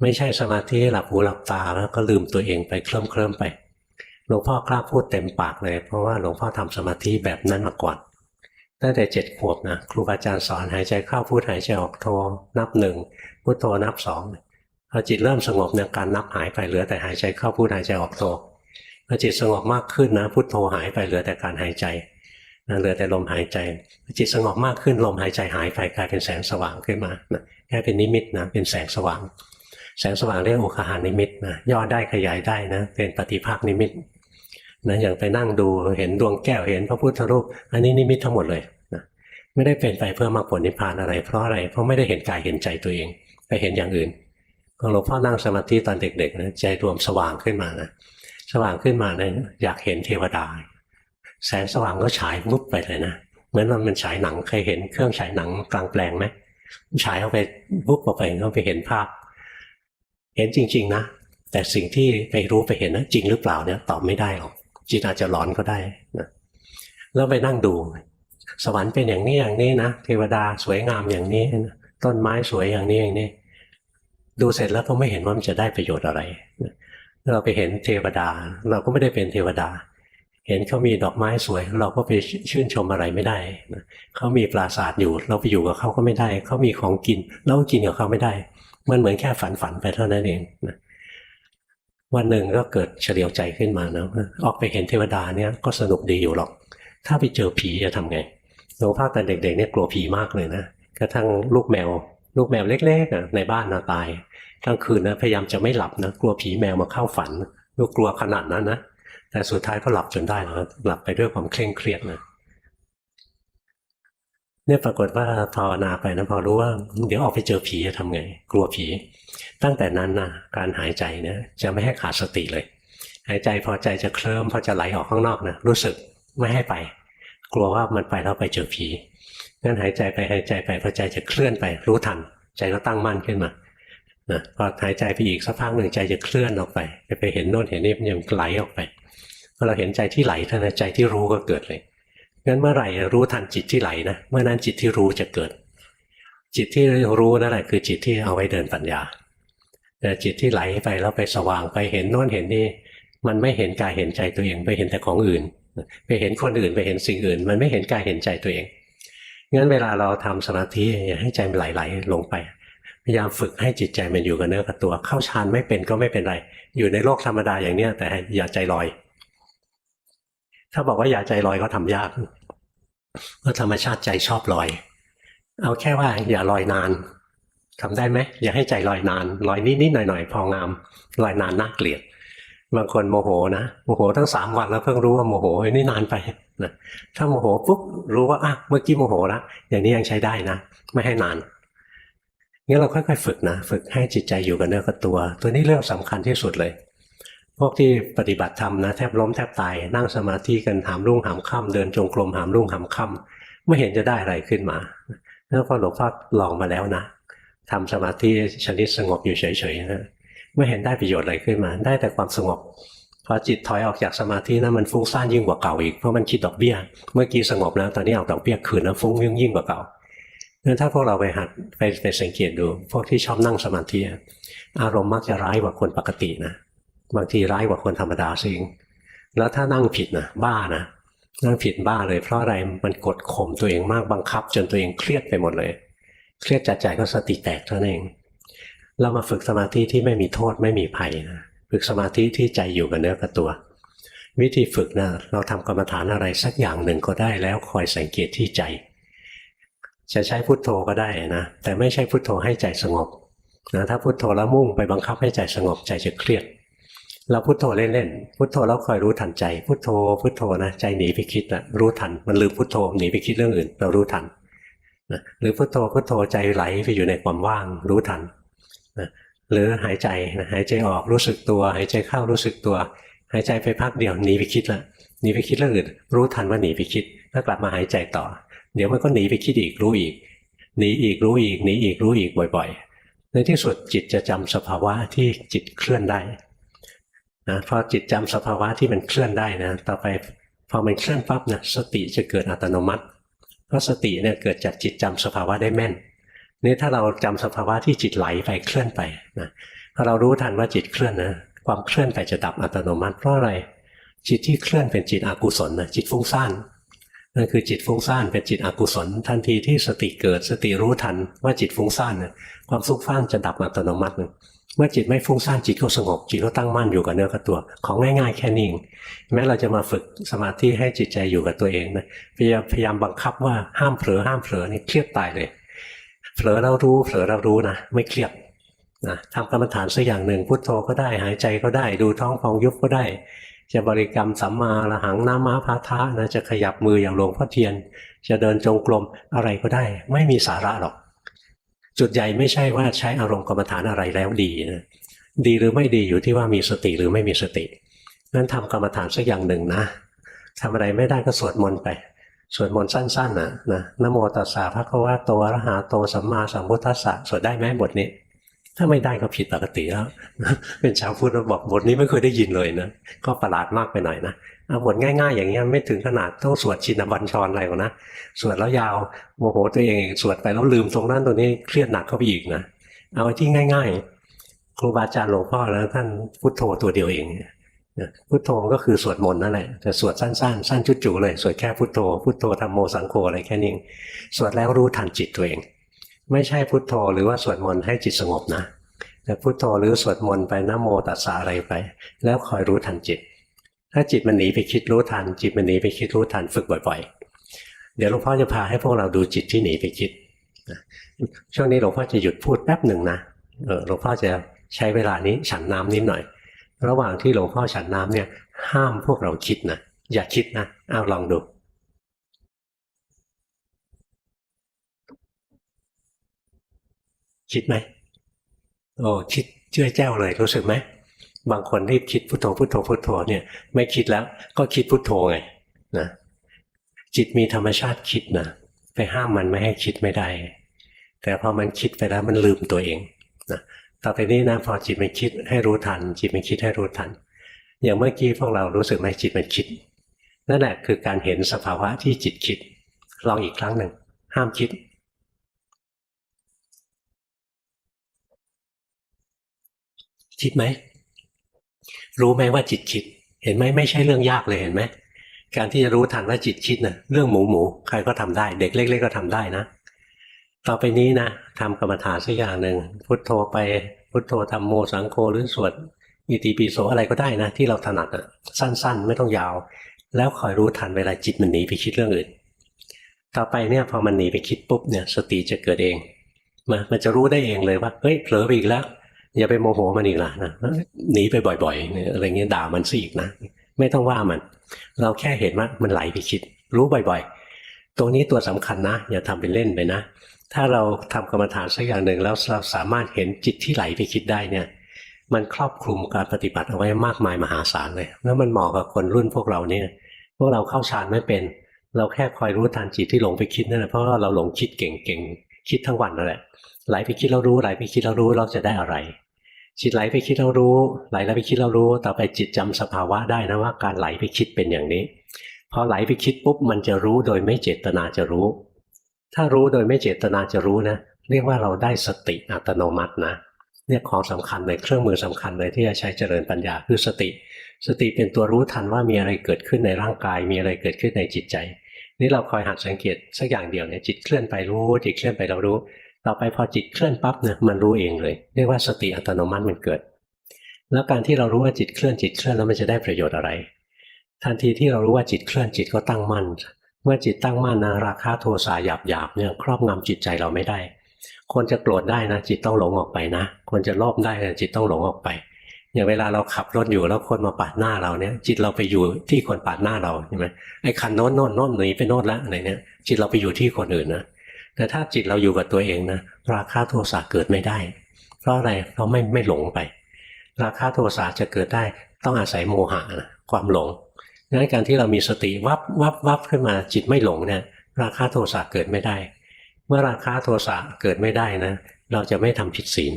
ไม่ใช่สมาธิหลับหูหลับตาแล้วก็ลืมตัวเองไปเคลิ้มเคลิ้มไปหลวงพ่อกล้าพูดเต็มปากเลย เพราะว่าหลวงพ่อทำสมาธิแบบนั้นมาก่อนตั้งแต่เจ็ดขวบนะครูบาอาจารย์สอนหายใจเข้าพูดหายใจออกโทนับหนึ่งพุทโธนับสองพอจิตเริ่มสงบเนี่ยการนับหายไปเหลือแต่หายใจเข้าพูดหายใจออกโทพอจิตสงบมากขึ้นนะพุทโธหายไปเหลือแต่การหายใจเหลือแต่ลมหายใจพอจิตสงบมากขึ้นลมหายใจหายไปกลายเป็นแสงสว่างขึ้นมาแค่เป็นนิมิตนะเป็นแสงสว่าง แสงสว่างเรียกโอคาหานิมิตนะย่อได้ขยายได้นะ เป็นปฏิภาคนิมิตนะอย่างไปนั่งดูเห็นดวงแก้วเห็นพระพุทธรูป อันนี้นิมิตทั้งหมดเลยนะไม่ได้เป็นไปเพื่อมรรคผลนิพพานอะไร เพราะอะไรเพราะไม่ได้เห็นกายเห็นใจตัวเอง ไปเห็นอย่างอื่นหลวงพ่อนั่งสมาธิตอนเด็กๆนะใจรวมสว่างขึ้นมานะสว่างขึ้นมาเนี่ยอยากเห็นเทวดา แสงสว่างก็ฉายวุบไปเลยนะเหมือนมันฉายหนังเคยเห็นเครื่องฉายหนังกลางแปลงไหมฉายเข้าไปวุบออกไปก็ไปเห็นภาพ เห็นจริง ๆ นะ แต่สิ่งที่ไปรู้ไปเห็นนะจริงหรือเปล่าเนี่ยตอบไม่ได้หรอกจิตอาจจะหลอนก็ได้นะแล้วไปนั่งดู สวรรค์เป็นอย่างนี้อย่างนี้นะเทวดาสวยงามอย่างนี้นะต้นไม้สวยอย่างนี้อย่างนี้ ดูเสร็จแล้วก็ไม่เห็นว่ามันจะได้ประโยชน์อะไรเราไปเห็นเทวดา เราก็ไม่ได้เป็นเทวดา เห็นเขามีดอกไม้สวย เราก็ไปชื่นชมอะไรไม่ได้เขามีปราสาทอยู่ เราไปอยู่กับเขาก็ไม่ได้ เขามีของกิน เราก็กินกับเขาไม่ได้ มันเหมือนแค่ฝันฝันไปเท่านั้นเองนะวันหนึ่งก็เกิดเฉลียวใจขึ้นมานะออกไปเห็นเทวดาเนี่ยก็สนุกดีอยู่หรอก ถ้าไปเจอผีจะทำไงหลวงพ่อตอนเด็กๆเนี่ยกลัวผีมากเลยนะกระทั่งลูกแมว ลูกแมวเล็กๆในบ้านนะตายกลางคืนนะพยายามจะไม่หลับนะกลัวผีแมวมาเข้าฝันลูกกลัวขนาดนั้นนะแต่สุดท้ายก็หลับจนได้แล้วหลับไปด้วยความเคร่งเครียดนะ เนี่ยปรากฏว่าภาวนาไปนะพอรู้ว่า เดี๋ยวออกไปเจอผีจะทำไง กลัวผี ตั้งแต่นั้นนะการหายใจเนี่ยจะไม่ให้ขาดสติเลย หายใจพอใจจะเคลิ้มพอจะไหลออกข้างนอกนะรู้สึกไม่ให้ไป กลัวว่ามันไปแล้วไปเจอผีงั้นหายใจไปหายใจไปพอใจจะเคลื่อนไป รู้ทัน ใจก็ตั้งมั่นขึ้นมานะพอหายใจไปอีกสักพักหนึ่งใจจะเคลื่อนออกไป ไปเห็นโน่นเห็นนี่มันยังไหลออกไปพอเราเห็นใจที่ไหลเท่านั้นใจที่รู้ก็เกิดเลย งั้นเมื่อไหร่รู้ทันจิตที่ไหลนะเมื่อนั้นจิตที่รู้จะเกิด จิตที่รู้นั่นแหละคือจิตที่เอาไว้เดินปัญญา แต่จิตที่ไหลไปแล้วไปสว่างไปเห็นโน่นเห็นนี่มันไม่เห็นกายเห็นใจตัวเองไปเห็นแต่ของอื่น ไปเห็นคนอื่นไปเห็นสิ่งอื่น มันไม่เห็นกายเห็นใจตัวเองงั้นเวลาเราทำสมาธิอย่าให้ใจมันไหลๆลงไปพยายามฝึกให้จิตใจมันอยู่กับเนื้อกับตัว เข้าฌานไม่เป็นก็ไม่เป็นไร อยู่ในโลกธรรมดาอย่างเนี้ยแต่อย่าใจลอย ถ้าบอกว่าอย่าใจลอยก็ทำยากเพราะธรรมชาติใจชอบลอย เอาแค่ว่าอย่าลอยนานทำได้ไหมอย่าให้ใจลอยนานลอยนิดๆหน่อยๆพองามลอยนานน่าเกลียด บางคนโมโหนะโมโหตั้งสามวันแล้วเพิ่งรู้ว่าโมโหนี่นานไปนะถ้าโมโหปุ๊บรู้ว่าอะเมื่อกี้โมโหแล้วอย่างนี้ยังใช้ได้นะ ไม่ให้นานงั้นเราค่อยๆฝึกนะ ฝึกให้จิตใจอยู่กับเนื้อกับตัว ตัวนี้เรื่องสำคัญที่สุดเลย พวกที่ปฏิบัติธรรมนะแทบล้มแทบตาย นั่งสมาธิกันหามรุ่งหามค่ำเดินจงกรมหามรุ่งหามค่ำไม่เห็นจะได้อะไรขึ้นมาแล้วพอหลวงพ่อลองมาแล้วนะทำสมาธิชนิดสงบอยู่เฉยๆนะไม่เห็นได้ประโยชน์อะไรขึ้นมา ได้แต่ความสงบพอจิตถอยออกจากสมาธินะมันฟุ้งซ่านยิ่งกว่าเก่าอีกเพราะมันคิดดอกเบี้ย เมื่อกี้สงบแล้วตอนนี้เอาดอกเบี้ยคืนแล้วฟุ้งยิ่งยิ่งกว่าเก่างั้นถ้าพวกเราไปหัดไปไปสังเกตดู พวกที่ชอบนั่งสมาธิอารมณ์มักจะร้ายกว่าคนปกตินะ บางทีร้ายกว่าคนธรรมดาสิงแล้วถ้านั่งผิดนะบ้านะนั่งผิดบ้าเลย เพราะอะไรมันกดข่มตัวเองมากบังคับ จนตัวเองเครียดไปหมดเลย เครียดจัดใจก็สติแตกเท่านั้นเอง เรามาฝึกสมาธิที่ไม่มีโทษไม่มีภัยนะฝึกสมาธิที่ใจอยู่กับเนื้อกับตัว วิธีฝึกนะเราทำกรรมฐานอะไรสักอย่างหนึ่งก็ได้แล้วคอยสังเกตที่ใจ จะใช้พุทโธก็ได้นะแต่ไม่ใช่พุทโธให้ใจสงบนะถ้าพุทโธแล้วมุ่งไปบังคับให้ใจสงบใจจะเครียด เราพุทโธเล่นๆ พุทโธแล้วคอยรู้ทันใจ พุทโธ พุทโธนะใจหนีไปคิดนะรู้ทัน มันลืมพุทโธหนีไปคิดเรื่องอื่น เรารู้ทันนะหรือพุทโธพุทโธใจไหลไปอยู่ในความว่างรู้ทันนะหรือหายใจนะหายใจออกรู้สึกตัว หายใจเข้ารู้สึกตัว หายใจไปพักเดียวหนีไปคิดละหนีไปคิดเรื่องอื่น รู้ทันว่าหนีไปคิดแล้วกลับมาหายใจต่อ เดี๋ยวมันก็หนีไปคิดอีกรู้อีกหนีอีกรู้อีกหนีอีกรู้อีกบ่อย ๆ ในที่สุดจิตจะจำสภาวะที่จิตเคลื่อนได้ นะพอจิตจำสภาวะที่มันเคลื่อนได้นะ ต่อไปพอมันเคลื่อนปั๊บนะสติจะเกิดอัตโนมัติ เพราะสติเนี่ยเกิดจากจิตจำสภาวะได้แม่น นี่ถ้าเราจำสภาวะที่จิตไหลไปเคลื่อนไปนะพอเรารู้ทันว่าจิตเคลื่อนนะ ความเคลื่อนไปจะดับอัตโนมัติเพราะอะไร จิตที่เคลื่อนเป็นจิตอกุศลนะจิตฟุ้งซ่าน นั่นคือจิตฟุ้งซ่านเป็นจิตอกุศล ทันทีที่สติเกิดสติรู้ทันว่าจิตฟุ้งซ่านนะความฟุ้งซ่านจะดับอัตโนมัติเลยเมื่อจิตไม่ฟุ้งซ่านจิตก็สงบจิตก็ตั้งมั่นอยู่กับเนื้อกับตัว ของง่ายๆแค่นี้เองแม้เราจะมาฝึกสมาธิให้จิตใจอยู่กับตัวเองนะพยายามพยายามบังคับว่าห้ามเผลอห้ามเผลอนี่เครียดตายเลยเผลอเรารู้เผลอเรารู้นะไม่เครียดนะทำกรรมฐานสักอย่างหนึ่งพุทโธก็ได้หายใจก็ได้ ดูท้องฟองยุบก็ได้ จะบริกรรมสัมมาละหังน้ามาพาทะนะจะขยับมืออย่างหลวงพ่อเทียน จะเดินจงกรมอะไรก็ได้ ไม่มีสาระหรอก จุดใหญ่ไม่ใช่ว่าใช้อารมณ์กรรมฐานอะไรแล้วดีนะดีหรือไม่ดีอยู่ที่ว่ามีสติหรือไม่มีสตินั้นทำกรรมฐานสักอย่างหนึ่งนะทำอะไรไม่ได้ก็สวดมนต์ไปสวดมนต์สั้นๆนะนะนโมตัสสะพระคะวะโตอระหะโตสัมมาสัมพุทธัสสะสวดได้ไหมบทนี้ ถ้าไม่ได้ก็ผิดปกติแล้ว เป็นชาวพุทธเราบอกบทนี้ไม่เคยได้ยินเลยนะ ก็ประหลาดมากไปหน่อยนะเอาบทง่าย ๆ อย่างเงี้ยไม่ถึงขนาดต้องสวดชินบัญชรอะไรหรอกนะ สวดแล้วยาวโมโหตัวเอง สวดไปแล้วลืมตรงนั้นตรงนี้เครียดหนักเข้าไปอีกนะ เอาที่ง่าย ๆ ครูบาอาจารย์หลวงพ่อแล้วท่านพุทโธตัวเดียวเองพุทโธก็คือสวดมนต์นั่นแหละแต่สวดสั้นๆ สั้นจุดจูเลย สวดแค่พุทโธ พุทโธธรรมโมสังโฆอะไรแค่นี้สวดแล้วรู้ทันจิตตัวเอง ไม่ใช่พุทโธหรือว่าสวดมนต์ให้จิตสงบนะแต่พุทโธหรือสวดมนต์ไปนะโมตัสสะอะไรไป แล้วคอยรู้ทันจิต ถ้าจิตมันหนีไปคิดรู้ทัน จิตมันหนีไปคิดรู้ทันฝึกบ่อยๆ เดี๋ยวหลวงพ่อจะพาให้พวกเราดูจิตที่หนีไปคิดช่วงนี้หลวงพ่อจะหยุดพูดแป๊บหนึ่งนะเออหลวงพ่อจะใช้เวลานี้ฉันน้ำนิดหน่อย ระหว่างที่หลวงพ่อฉันน้ำเนี่ยห้ามพวกเราคิดนะอย่าคิดนะเอาลองดู คิดไหมโอ้คิดเชื่อแจ้วเลยรู้สึกไหมบางคนรีบคิดพุทโธพุทโธพุทโธเนี่ยไม่คิดแล้วก็คิดพุทโธไงนะจิตมีธรรมชาติคิดนะไปห้ามมันไม่ให้คิดไม่ได้ แต่พอมันคิดไปแล้วมันลืมตัวเองนะต่อไปนี้นะพอจิตมันคิดให้รู้ทัน จิตมันคิดให้รู้ทัน อย่างเมื่อกี้พวกเรารู้สึกไหมจิตมันคิดนั่นแหละคือการเห็นสภาวะที่จิตคิดลองอีกครั้งหนึ่งห้ามคิด คิดไหม รู้ไหมว่าจิตคิด เห็นไหมไม่ใช่เรื่องยากเลยเห็นไหมการที่จะรู้ทันว่าจิตคิดนะ่ะเรื่องหมูหมูใครก็ทำได้ เด็กเล็ก ๆ ก็ทำได้นะต่อไปนี้นะทำกรรมฐานสักอย่างหนึ่งพุทโธไปพุทโธทำโมสังโฆหรือสวดอิติปิโสอะไรก็ได้นะ ที่เราถนัดอะสั้น ๆ ไม่ต้องยาว แล้วคอยรู้ทันเวลาจิตมันหนีไปคิดเรื่องอื่น ต่อไปเนี่ยพอมันหนีไปคิดปุ๊บเนี่ยสติจะเกิดเองมามันจะรู้ได้เองเลยว่าเฮ้ยเผลอไปอีกแล้ว อย่าไปโมโหมันอีกละนะหนีไปบ่อยๆอะไรเงี้ยด่ามันซะอีกนะไม่ต้องว่ามัน เราแค่เห็นว่ามันไหลไปคิด รู้บ่อยๆ ตรงนี้ตัวสำคัญนะ อย่าทำเป็นเล่นไปนะ ถ้าเราทำกรรมฐานสักอย่างหนึ่งแล้วเราสามารถเห็นจิตที่ไหลไปคิดได้เนี่ย มันครอบคลุมการปฏิบัติเอาไว้มากมายมหาศาลเลย แล้วมันเหมาะกับคนรุ่นพวกเราเนี่ย พวกเราเข้าฌานไม่เป็น เราแค่คอยรู้ทันจิตที่หลงไปคิดนั่นแหละเพราะว่าเราหลงคิดเก่งๆ คิดทั้งวันนั่นแหละไหลไปคิดเรารู้ไหลไปคิดเรารู้เราจะได้อะไร จิตไหลไปคิดเรารู้ ไหลแล้วไปคิดเรารู้ ต่อไปจิตจำสภาวะได้นะว่า การไหลไปคิดเป็นอย่างนี้พอไหลไปคิดปุ๊บมันจะรู้โดยไม่เจตนาจะรู้ ถ้ารู้โดยไม่เจตนาจะรู้นะ เรียกว่าเราได้สติอัตโนมัตินะเนี่ยของสำคัญเลยเครื่องมือสำคัญเลยที่จะใช้เจริญปัญญาคือสติ สติเป็นตัวรู้ทันว่ามีอะไรเกิดขึ้นในร่างกาย มีอะไรเกิดขึ้นในจิตใจ นี่เราคอยหัดสังเกตสักอย่างเดียวเนี่ยจิตเคลื่อนไปรู้จิตเคลื่อนไปเรารู้ ต่อไปพอจิตเคลื่อนปั๊บเนี่ยมันรู้เองเลย เรียกว่าสติอัตโนมัติมันเกิด แล้วการที่เรารู้ว่าจิตเคลื่อนจิตเคลื่อนแล้วมันจะได้ประโยชน์อะไร ทันทีที่เรารู้ว่าจิตเคลื่อนจิตก็ตั้งมั่น เมื่อจิตตั้งมั่นนะราคะโทสะหยาบหยาบเนี่ยครอบงำจิตใจเราไม่ได้คนจะโกรธได้นะจิตต้องหลงออกไปนะคนจะโลภได้นะจิตต้องหลงออกไป อย่างเวลาเราขับรถอยู่แล้วคนมาปาดหน้าเราเนี่ย จิตเราไปอยู่ที่คนปาดหน้าเราใช่ไหมไอ้คันโน้นโน้นโน้นหนีไปโน้นละอะไรเนี่ย จิตเราไปอยู่ที่คนอื่นนะแต่ถ้าจิตเราอยู่กับตัวเองนะราคะโทสะเกิดไม่ได้ เพราะอะไรเราไม่ไม่หลงไป ราคะโทสะจะเกิดได้ต้องอาศัยโมหะนะความหลงดังนั้นการที่เรามีสติวับวับวับขึ้นมาจิตไม่หลงเนี่ยราคะโทสะเกิดไม่ได้ เมื่อราคะโทสะเกิดไม่ได้นะ เราจะไม่ทำผิดศีล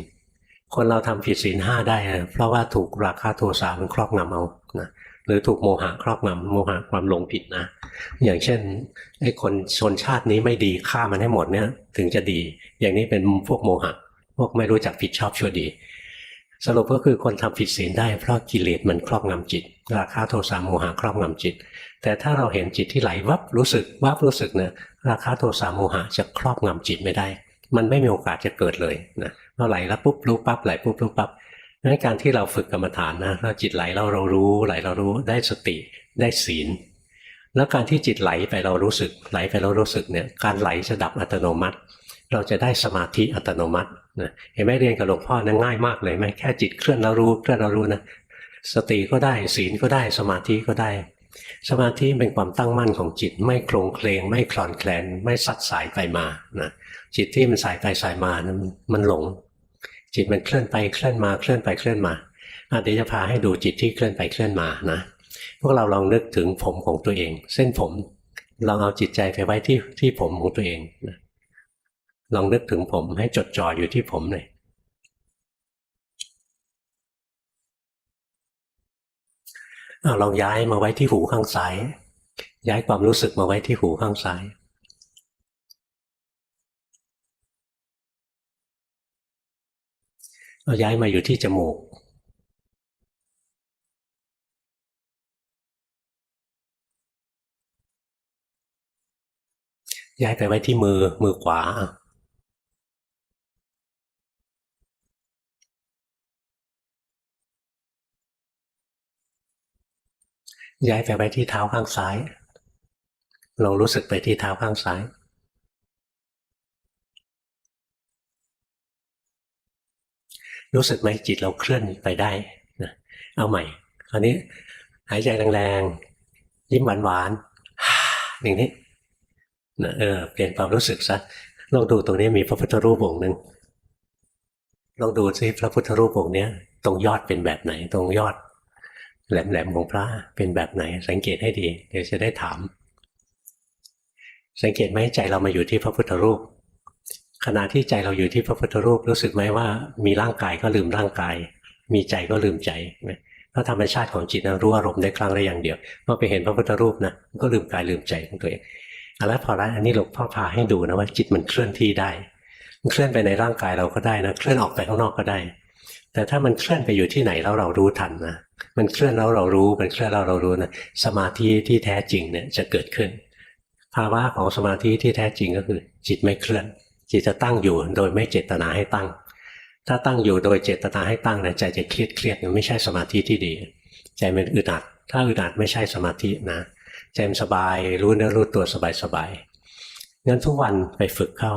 คนเราทำผิดศีลห้าได้ เพราะว่าถูกราคะโทสะมันครอบงำเอานะหรือถูกโมหะครอบงำโมหะความหลงผิดนะ อย่างเช่นไอ้คนชนชาตินี้ไม่ดีฆ่ามันให้หมดเนี่ยถึงจะดี อย่างนี้เป็นพวกโมหะ พวกไม่รู้จักผิดชอบชั่วดี สรุปก็คือคนทำผิดศีลได้เพราะกิเลสมันครอบงำจิต ราคะโทสะโมหะครอบงำจิต แต่ถ้าเราเห็นจิตที่ไหลวับรู้สึกวับรู้สึกเนี่ยราคะโทสะโมหะจะครอบงำจิตไม่ได้ มันไม่มีโอกาสจะเกิดเลยนะเเราไหลแล้วปุ๊บรู้ปั๊บไหลปุ๊บรู้ปั๊บในการที่เราฝึกกรรมฐานนะเราจิตไหลเราเรารู้ไหลเรารู้ได้สติได้ศีล แล้วการที่จิตไหลไปเรารู้สึก ไหลไปเรารู้สึกเนี่ยการไหลจะดับอัตโนมัติ เราจะได้สมาธิอัตโนมัตินะเห็นไหมเรียนกับหลวงพ่อนะง่ายมากเลยไหมแค่จิตเคลื่อนเรารู้เคลื่อนเรารู้นะสติก็ได้ศีลก็ได้สมาธิก็ได้ สมาธิเป็นความตั้งมั่นของจิตไม่โครงเคลงไม่คลอนแคลนไม่สัดสายไปมานะจิตที่มันสายไปสายมานะมันหลง จิตมันเคลื่อนไปเคลื่อนมาเคลื่อนไปเคลื่อนมาอะเดี๋ยวจะพาให้ดูจิตที่เคลื่อนไปเคลื่อนมานะพวกเราลองนึกถึงผมของตัวเอง เส้นผมลองเอาจิตใจไปไว้ที่ที่ผมของตัวเองนะลองนึกถึงผมให้จดจ่ออยู่ที่ผมเลยเอาลองย้ายมาไว้ที่หูข้างซ้าย ย้ายความรู้สึกมาไว้ที่หูข้างซ้าย เอาย้ายมาอยู่ที่จมูก ย้ายไปไว้ที่มือมือขวา ย้ายไปไว้ที่เท้าข้างซ้ายเรารู้สึกไปที่เท้าข้างซ้าย รู้สึกไหมจิตเราเคลื่อนไปได้นะเอาใหม่คราวนี้หายใจแรงๆ ยิ้มหวานๆอย่างนี้นะเออเปลี่ยนความรู้สึกซะลองดูตรงนี้มีพระพุทธรูปองค์หนึ่งลองดูซิพระพุทธรูปองค์นี้ตรงยอดเป็นแบบไหน ตรงยอด แหลมๆของพระเป็นแบบไหน สังเกตให้ดี เดี๋ยวจะได้ถาม สังเกตไหมใจเรามาอยู่ที่พระพุทธรูป ขณะที่ใจเราอยู่ที่พระพุทธรูปรู้สึกไหมว่า มีร่างกายก็ลืมร่างกาย มีใจก็ลืมใจเพราะธรรมชาติของจิตนะรู้อารมณ์ได้ครั้งละอย่างเดียวเมื่อไปเห็นพระพุทธรูปนะก็ลืมกายลืมใจของตัวเองเอาละพอละอันนี้หลวงพ่อพาให้ดูนะว่าจิตมันเคลื่อนที่ได้ มันเคลื่อนไปในร่างกายเราก็ได้นะเคลื่อนออกไปข้างนอกก็ได้ แต่ถ้ามันเคลื่อนไปอยู่ที่ไหนแล้วเรารู้ทันนะมันเคลื่อนแล้วเรารู้มันเคลื่อนแล้วเรารู้นะสมาธิที่แท้จริงเนี่ยจะเกิดขึ้น ภาวะของสมาธิที่แท้จริงก็คือ จิตไม่เคลื่อน จิตจะตั้งอยู่โดยไม่เจตนาให้ตั้ง ถ้าตั้งอยู่โดยเจตนาให้ตั้งนะใจจะเครียดเครียดมันไม่ใช่สมาธิที่ดี ใจมันอึดอัด ถ้าอึดอัดไม่ใช่สมาธินะใจมันสบายรู้เนื้อรู้ตัวสบายสบายงั้นทุกวันไปฝึกเข้า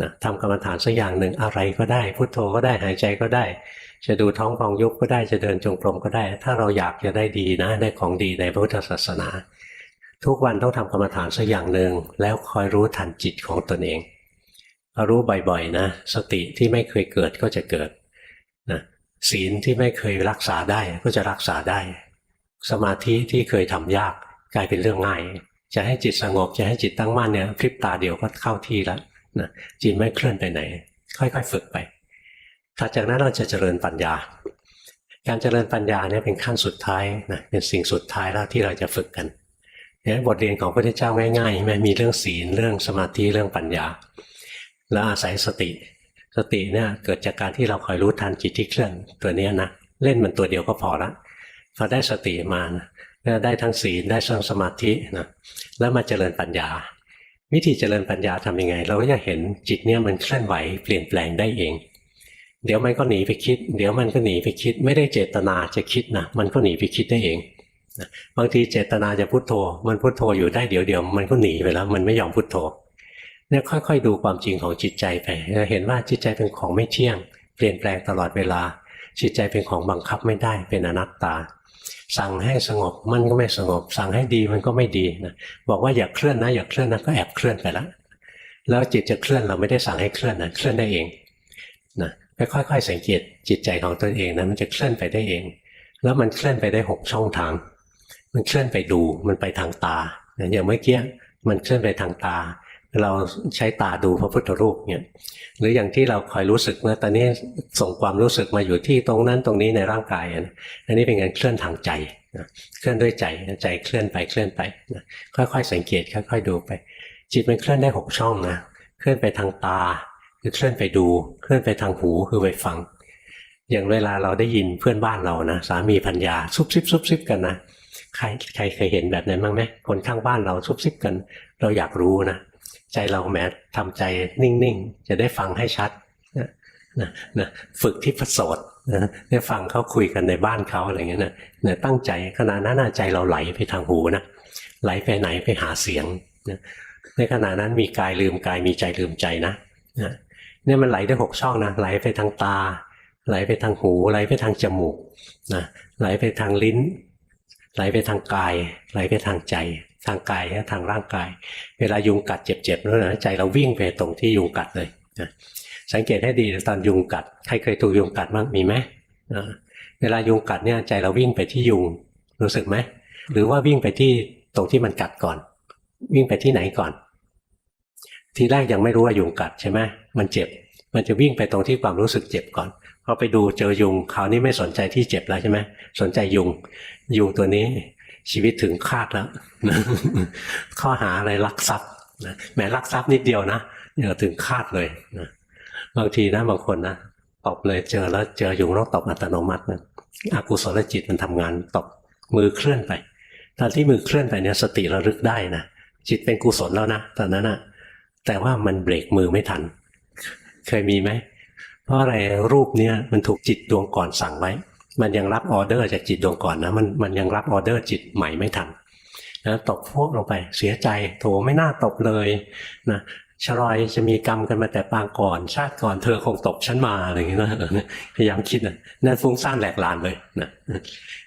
นะทำกรรมฐานสักอย่างหนึ่งอะไรก็ได้ พุทโธก็ได้หายใจก็ได้ จะดูท้องพองยุบก็ได้จะเดินจงกรมก็ได้ ถ้าเราอยากจะได้ดีนะ ได้ของดีในพระพุทธศาสนา ทุกวันต้องทำกรรมฐานสักอย่างหนึ่งแล้วคอยรู้ทันจิตของตนเอง รู้บ่อยๆนะสติที่ไม่เคยเกิดก็จะเกิดนะศีลที่ไม่เคยรักษาได้ก็จะรักษาได้ สมาธิที่เคยทำยากกลายเป็นเรื่องง่าย จะให้จิตสงบจะให้จิตตั้งมั่นเนี่ยพริบตาเดียวก็เข้าที่แล้วนะจิตไม่เคลื่อนไปไหน ค่อยๆฝึกไปถัดจากนั้นเราจะเจริญปัญญา การเจริญปัญญาเนี่ยเป็นขั้นสุดท้ายนะเป็นสิ่งสุดท้ายแล้วที่เราจะฝึกกันเนี่ยบทเรียนของพระพุทธเจ้าง่ายๆไหมมีเรื่องศีลเรื่องสมาธิเรื่องปัญญา แล้วอาศัยสติ สติเนี่ยเกิดจากการที่เราคอยรู้ทันจิตที่เคลื่อนตัวนี้นะเล่นมันตัวเดียวก็พอละพอได้สติมานะได้ทั้งศีลได้ทั้งสมาธินะแล้วมาเจริญปัญญา วิธีเจริญปัญญาทํำยังไง เราก็จะเห็นจิตเนี่ยมันเคลื่อนไหวเปลี่ยนแปลงได้เอง เดี๋ยวมันก็หนีไปคิด เดี๋ยวมันก็หนีไปคิด ไม่ได้เจตนาจะคิดนะมันก็หนีไปคิดได้เองบางทีเจตนาจะพุโทโธ มันพุโทโธอยู่ได้เดี๋ยวเดียวมันก็หนีไปแล้ว มันไม่ยอมพุโทโธ เนี่ยค่อยๆ ดูความจริงของจิตใจไปเห็นว่าจิตใจเป็นของไม่เที่ยง เปลี่ยนแปลงตลอดเวลา จิตใจเป็นของบังคับไม่ได้เป็นอนัตตา สั่งให้สงบมันก็ไม่สงบ สั่งให้ดีมันก็ไม่ดีนะบอกว่าอย่าเคลื่อนนะอย่าเคลื่อนนะก็แอบเคลื่อนไปแล้วแล้วจิตจะเคลื่อนเราไม่ได้สั่งให้เคลื่อนนะเคลื่อนได้เองนะค่อยๆสังเกตจิตใจของตนเองนะมันจะเคลื่อนไปได้เอง แล้วมันเคลื่อนไปได้หกช่องทาง มันเคลื่อนไปดูมันไปทางตาอย่างเมื่อกี้มันเคลื่อนไปทางตา เราใช้ตาดูพระพุทธรูปเนี่ยหรืออย่างที่เราคอยรู้สึกเมื่อตอนนี้ส่งความรู้สึกมาอยู่ที่ตรงนั้นตรงนี้ในร่างกายอันนี้เป็นการเคลื่อนทางใจเคลื่อนด้วยใจใจเคลื่อนไปเคลื่อนไปค่อยๆสังเกตค่อยๆดูไป จิตมันเคลื่อนได้หกช่องนะเคลื่อนไปทางตา คือเคลื่อนไปดู เคลื่อนไปทางหูคือไปฟัง อย่างเวลาเราได้ยินเพื่อนบ้านเรานะสามีพัญญาซุบซิบซุบซิบกันนะใครใครเคยเห็นแบบนั้นบ้างไหมคนข้างบ้านเราซุบซิบกัน เราอยากรู้นะ ใจเราแหมทำใจนิ่งๆ จะได้ฟังให้ชัดนะนะฝึกที่ประโสดนะได้ฟังเขาคุยกันในบ้านเขาอะไรเงี้ยนะเนี่ยตั้งใจขณะนั้นใจเราไหลไปทางหูนะไหลไปไหนไปหาเสียงนะในขณะนั้นมีกายลืมกายมีใจลืมใจนะนะเนี่ยมันไหลได้หกช่องนะไหลไปทางตา ไหลไปทางหู ไหลไปทางจมูกนะไหลไปทางลิ้น ไหลไปทางกาย ไหลไปทางใจ ทางกายและทางร่างกาย เวลายุงกัดเจ็บๆนั่นนะใจเราวิ่งไปตรงที่ยุงกัดเลยนะสังเกตให้ดีตอนยุงกัดใครเคยถูกยุงกัดบ้างมีไหมนะเวลายุงกัดเนี่ยใจเราวิ่งไปที่ยุงรู้สึกไหมหรือว่าวิ่งไปที่ตรงที่มันกัดก่อน วิ่งไปที่ไหนก่อน ทีแรกยังไม่รู้ว่ายุงกัดใช่ไหมมันเจ็บ มันจะวิ่งไปตรงที่ความรู้สึกเจ็บก่อนพอไปดูเจอยุงคราวนี้ไม่สนใจที่เจ็บแล้วใช่ไหมสนใจยุงยุงตัวนี้ ชีวิตถึงคาดแล้ว ข้อหาอะไรลักทรัพย์นะแหมลักทรัพย์นิดเดียวนะเดี๋ยวถึงคาดเลยนะบางทีนะบางคนนะตบเลยเจอแล้วเจอยุงต้องตบอัตโนมัตินะอกุศลจิตมันทำงานตบมือเคลื่อนไปตอนที่มือเคลื่อนไปเนี่ยสติระลึกได้นะจิตเป็นกุศลแล้วนะตอนนั้นนะแต่ว่ามันเบรกมือไม่ทัน เคยมีไหมเพราะอะไรรูปเนี้ยมันถูกจิตดวงก่อนสั่งไว้ มันยังรับออเดอร์จากจิตดวงก่อนนะมันมันยังรับออเดอร์จิตใหม่ไม่ทันนะตกพวกลงไปเสียใจโถไม่น่าตกเลยนะชรอยจะมีกรรมกันมาแต่ปางก่อน ชาติก่อนเธอคงตกฉันมาอะไรอย่างเงี้ยนะพยายามคิดนะนั่นฟุ้งซ่านแหลกลานเลยนะ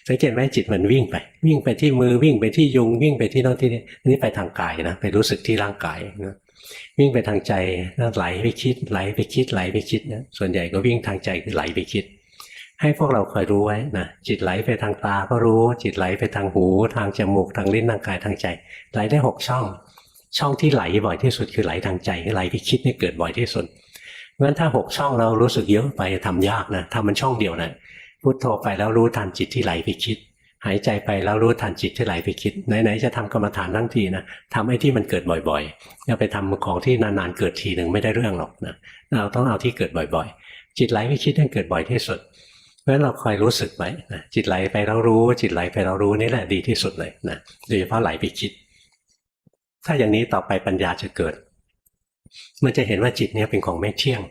สังเกตไหมจิตมันวิ่งไป วิ่งไปที่มือวิ่งไปที่ยุงวิ่งไปที่โน่นที่นี่นี่ไปทางกายนะไปรู้สึกที่ร่างกายนะวิ่งไปทางใจไหลไปคิดไหลไปคิดไหลไปคิดนะส่วนใหญ่ก็วิ่งทางใจคือไหลไปคิด ให้พวกเราคอยรู้ไว้นะจิตไหลไปทางตาก็รู้ จิตไหลไปทางหู ทางจมูกทางลิ้นทางกายทางใจ ไหลได้หกช่อง ช่องที่ไหลบ่อยที่สุดคือไหลทางใจไหลไปคิดนี่เกิดบ่อยที่สุดงั้นถ้าหกช่องเรารู้สึกเยอะไปทำยากนะทำมันช่องเดียวนะพุโทโธไปแล้วรู้ทันจิตที่ไหลไปคิด หายใจไปแล้วรู้ทันจิตที่ไหลไปคิดไหนๆจะทำกรรมฐานทั้งทีนะทำไอ้ที่มันเกิดบ่อยๆอย่าไปทำของที่นานๆเกิดทีหนึ่งไม่ได้เรื่องหรอกนะเราต้องเอาที่เกิดบ่อย ๆ จิตไหลไปคิดนั่นเกิดบ่อยที่สุด เพราะฉะนั้นเราคอยรู้สึกไว้นะจิตไหลไปแล้วรู้ จิตไหลไปแล้วรู้นี่แหละดีที่สุดเลยนะโดยเฉพาะไหลไปคิด ถ้าอย่างนี้ต่อไปปัญญาจะเกิด มันจะเห็นว่าจิตเนี้เป็นของไม่เที่ยง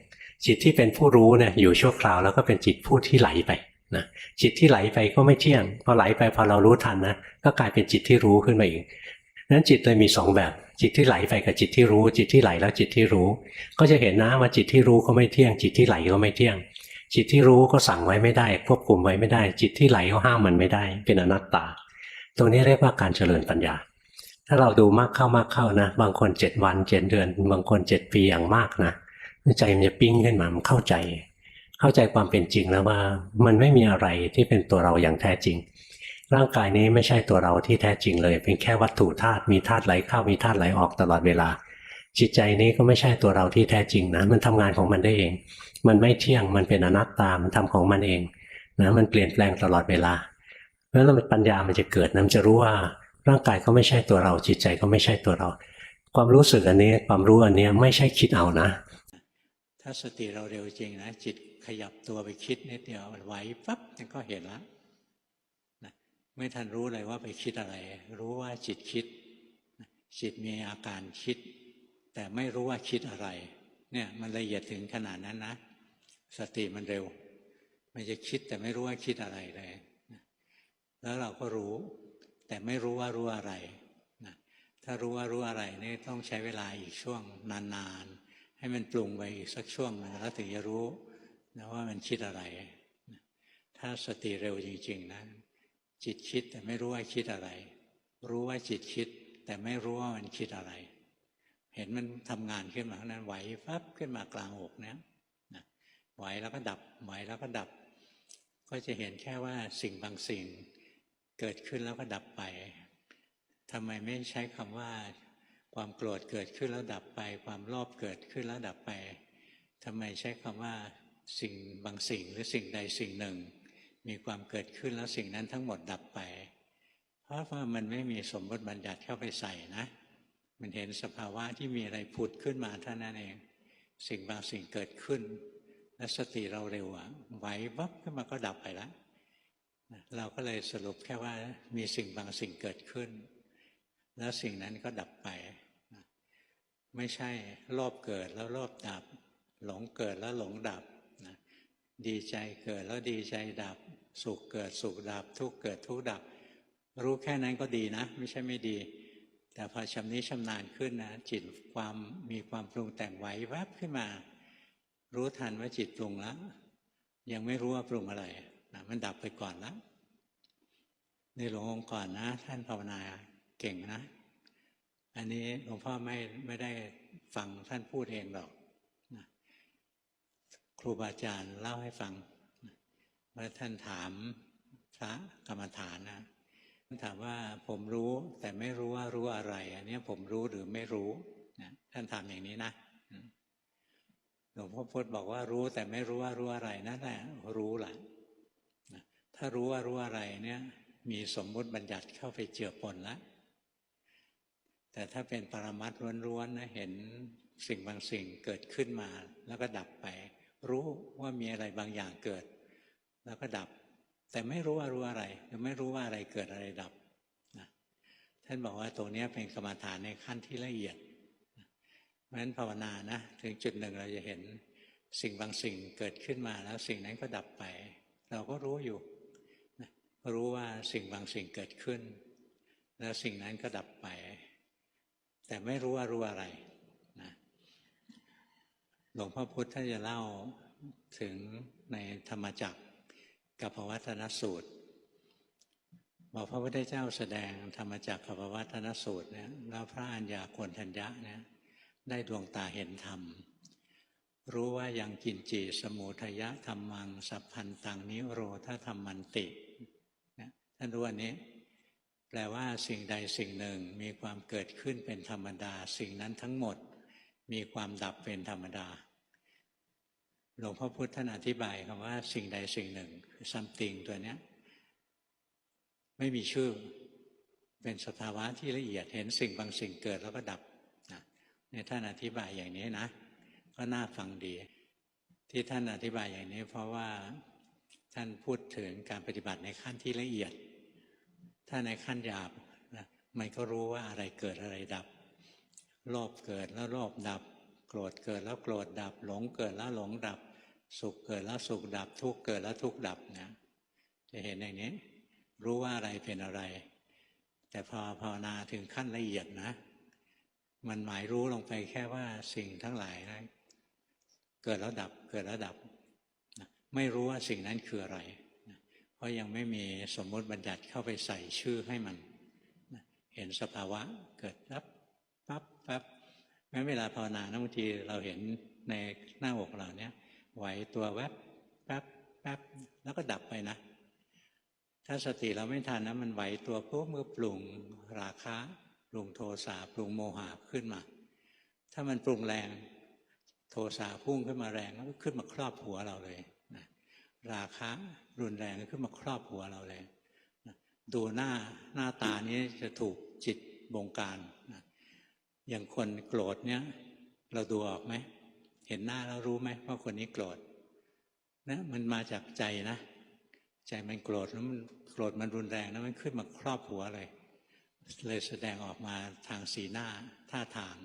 จิตที่เป็นผู้รู้เนี่ยอยู่ชั่วคราวแล้วก็เป็นจิตผู้ที่ไหลไปนะจิตที่ไหลไปก็ไม่เที่ยงพอไหลไปพอเรารู้ทันนะก็กลายเป็นจิตที่รู้ขึ้นมาอีกนั้นจิตเลยมีสองแบบ จิตที่ไหลไปกับจิตที่รู้ จิตที่ไหลแล้วจิตที่รู้ ก็จะเห็นนะว่าจิตที่รู้ก็ไม่เที่ยง จิตที่ไหลก็ไม่เที่ยง จิตที่รู้ก็สั่งไว้ไม่ได้ ควบคุมไว้ไม่ได้ จิตที่ไหลก็ห้ามมันไม่ได้ เป็นอนัตตา ตรงนี้เรียกว่าการเจริญปัญญา ถ้าเราดูมากเข้ามากเข้านะ บางคนเจ็ดวันเจ็ดเดือน บางคนเจ็ดปีอย่างมากนะใจมันจะปิ้งขึ้นมามันเข้าใจ เข้าใจความเป็นจริงแล้วว่า มันไม่มีอะไรที่เป็นตัวเราอย่างแท้จริง ร่างกายนี้ไม่ใช่ตัวเราที่แท้จริงเลย เป็นแค่วัตถุธาตุมีธาตุไหลเข้ามีธาตุไหลออกตลอดเวลาจิตใจนี้ก็ไม่ใช่ตัวเราที่แท้จริงนะ มันทำงานของมันได้เอง มันไม่เที่ยงมันเป็นอนัตตา มันทำของมันเองนะมันเปลี่ยนแปลงตลอดเวลาเพราะฉะนั้นปัญญามันจะเกิดนะมันจะรู้ว่าร่างกายก็ไม่ใช่ตัวเรา จิตใจก็ไม่ใช่ตัวเรา ความรู้สึกอันนี้ความรู้อันนี้ไม่ใช่คิดเอานะ ถ้าสติเราเร็วจริงนะจิตขยับตัวไปคิดนิดเดียวมันไหวปั๊บมันก็เห็นแล้วนะไม่ทันรู้เลยว่าไปคิดอะไร รู้ว่าจิตคิดจิตมีอาการคิด แต่ไม่รู้ว่าคิดอะไร เนี่ยมันละเอียดถึงขนาดนั้นนะ สติมันเร็ว มันจะคิดแต่ไม่รู้ว่าคิดอะไรเลยแล้วเราก็รู้ แต่ไม่รู้ว่ารู้อะไรนะถ้ารู้ว่ารู้อะไรนี่ต้องใช้เวลาอีกช่วงนานๆ ให้มันปรุงไปอีกสักช่วงนึงแล้วถึงจะรู้นะว่ามันคิดอะไรนะถ้าสติเร็วจริงๆนะจิตคิดแต่ไม่รู้ว่าคิดอะไร รู้ว่าจิตคิด แต่ไม่รู้ว่ามันคิดอะไร เห็นมันทำงานขึ้นมาข้างนั้นไหวปั๊บขึ้นมากลางอกเนี้ย ไหวแล้วก็ดับ ไหวแล้วก็ดับ ก็จะเห็นแค่ว่าสิ่งบางสิ่งเกิดขึ้นแล้วก็ดับไปทำไมไม่ใช้คำว่า ความโกรธเกิดขึ้นแล้วดับไป ความโลภเกิดขึ้นแล้วดับไปทำไมใช้คำว่า สิ่งบางสิ่งหรือสิ่งใดสิ่งหนึ่ง มีความเกิดขึ้นแล้วสิ่งนั้นทั้งหมดดับไป เพราะว่ามันไม่มีสมมติบัญญัติเข้าไปใส่นะ มันเห็นสภาวะที่มีอะไรผุดขึ้นมาเท่านั้นเอง สิ่งบางสิ่งเกิดขึ้น แล้วสติเราเร็วอะไหววับขึ้นมาก็ดับไปแล้วนะเราก็เลยสรุปแค่ว่ามีสิ่งบางสิ่งเกิดขึ้น แล้วสิ่งนั้นก็ดับไป ไม่ใช่โลภเกิดแล้วโลภดับ หลงเกิดแล้วหลงดับนะดีใจเกิดแล้วดีใจดับ สุขเกิดสุขดับ ทุกเกิดทุกดับ รู้แค่นั้นก็ดีนะ ไม่ใช่ไม่ดี แต่พอชำนิชำนาญขึ้นนะจิตความมีความปรุงแต่งไหวแวบขึ้นมา รู้ทันว่าจิตปรุงแล้วยังไม่รู้ว่าปรุงอะไรนะมันดับไปก่อนแล้วในหลวงองค์ก่อนนะ ท่านภาวนาเก่งนะ อันนี้หลวงพ่อไม่ไม่ได้ฟังท่านพูดเองหรอกนะครูบาอาจารย์เล่าให้ฟังว่าท่านถามพระกรรมฐานนะท่านถามว่าผมรู้แต่ไม่รู้ว่ารู้อะไร อันนี้ผมรู้หรือไม่รู้นะท่านถามอย่างนี้นะ ลวงพ่อพุธบอกว่ารู้แต่ไม่รู้ว่ารู้อะไรนั่นแหละรู้แหละถ้ารู้ว่ารู้อะไรเนี่ยมีสมมุติบัญญัติเข้าไปเจือปนแล้วแต่ถ้าเป็นปรมัตถ์ล้วนๆนะเห็นสิ่งบางสิ่งเกิดขึ้นมา แล้วก็ดับไป รู้ว่ามีอะไรบางอย่างเกิด แล้วก็ดับ แต่ไม่รู้ว่ารู้อะไรไม่รู้ว่าอะไรเกิดอะไรดับนะท่านบอกว่าตรงนี้เป็นกรรมฐานในขั้นที่ละเอียด เพราะฉะนั้นภาวนานะถึงจุดหนึ่งเราจะเห็นสิ่งบางสิ่งเกิดขึ้นมาแล้วสิ่งนั้นก็ดับไป เราก็รู้อยู่รู้ว่าสิ่งบางสิ่งเกิดขึ้น แล้วสิ่งนั้นก็ดับไป แต่ไม่รู้ว่ารู้อะไรนะหลวงพ่อพุธท่านจะเล่าถึงในธรรมจักรกับพวัตนสูตรบอกพระพุทธเจ้าแสดงธรรมจักรกับพวัตนสูตรเนี่ยแล้วพระอัญญาโกณทัญญะเนี่ย ได้ดวงตาเห็นธรรม รู้ว่ายังกินจีสมุทยะธรรมัง สัพพันตังนิโรธธรรมันตินะท่านรู้อันนี้ แปลว่าสิ่งใดสิ่งหนึ่งมีความเกิดขึ้นเป็นธรรมดา สิ่งนั้นทั้งหมดมีความดับเป็นธรรมดา หลวงพ่อพุธท่านอธิบายคำว่าสิ่งใดสิ่งหนึ่งคือ something ตัวเนี้ยไม่มีชื่อเป็นสภาวะที่ละเอียดเห็นสิ่งบางสิ่งเกิดแล้วก็ดับ นะในท่านอธิบายอย่างนี้นะ ก็น่าฟังดี ที่ท่านอธิบายอย่างนี้ เพราะว่าท่านพูดถึงการปฏิบัติในขั้นที่ละเอียด ถ้าในขั้นหยาบนะมันก็รู้ว่าอะไรเกิดอะไรดับ โลภเกิดแล้วโลภดับ โกรธเกิดแล้วโกรธดับ หลงเกิดแล้วหลงดับ สุขเกิดแล้วสุขดับ ทุกข์เกิดแล้วทุกข์ดับนะจะเห็นอย่างนี้ รู้ว่าอะไรเป็นอะไร แต่พอภาวนาถึงขั้นละเอียดนะ มันหมายรู้ลงไปแค่ว่าสิ่งทั้งหลายนะเกิดแล้วดับเกิดแล้วดับนะไม่รู้ว่าสิ่งนั้นคืออะไรนะเพราะยังไม่มีสมมติบัญญัติเข้าไปใส่ชื่อให้มันนะเห็นสภาวะเกิดรับปั๊บปั๊บแม้เวลาภาวนานะบางทีเราเห็นในหน้าอกเราเนี้ยไหวตัวแวบแป๊บแป๊บแล้วก็ดับไปนะ ถ้าสติเราไม่ทันนะมันไหวตัวปุ๊บมือปรุงราคะ ปรุงโทสะปรุงโมหะขึ้นมา ถ้ามันปรุงแรง โทสะพุ่งขึ้นมาแรงก็ขึ้นมาครอบหัวเราเลยนะราคะรุนแรงก็ขึ้นมาครอบหัวเราเลยนะดูหน้าหน้าตานี้จะถูกจิตบงการนะอย่างคนโกรธเนี้ยเราดูออกไหมเห็นหน้าแล้วรู้ไหมว่าคนนี้โกรธนะมันมาจากใจนะ ใจมันโกรธแล้วมันโกรธมันรุนแรงแล้วมันขึ้นมาครอบหัวเลย เลยแสดงออกมาทางสีหน้าท่าทาง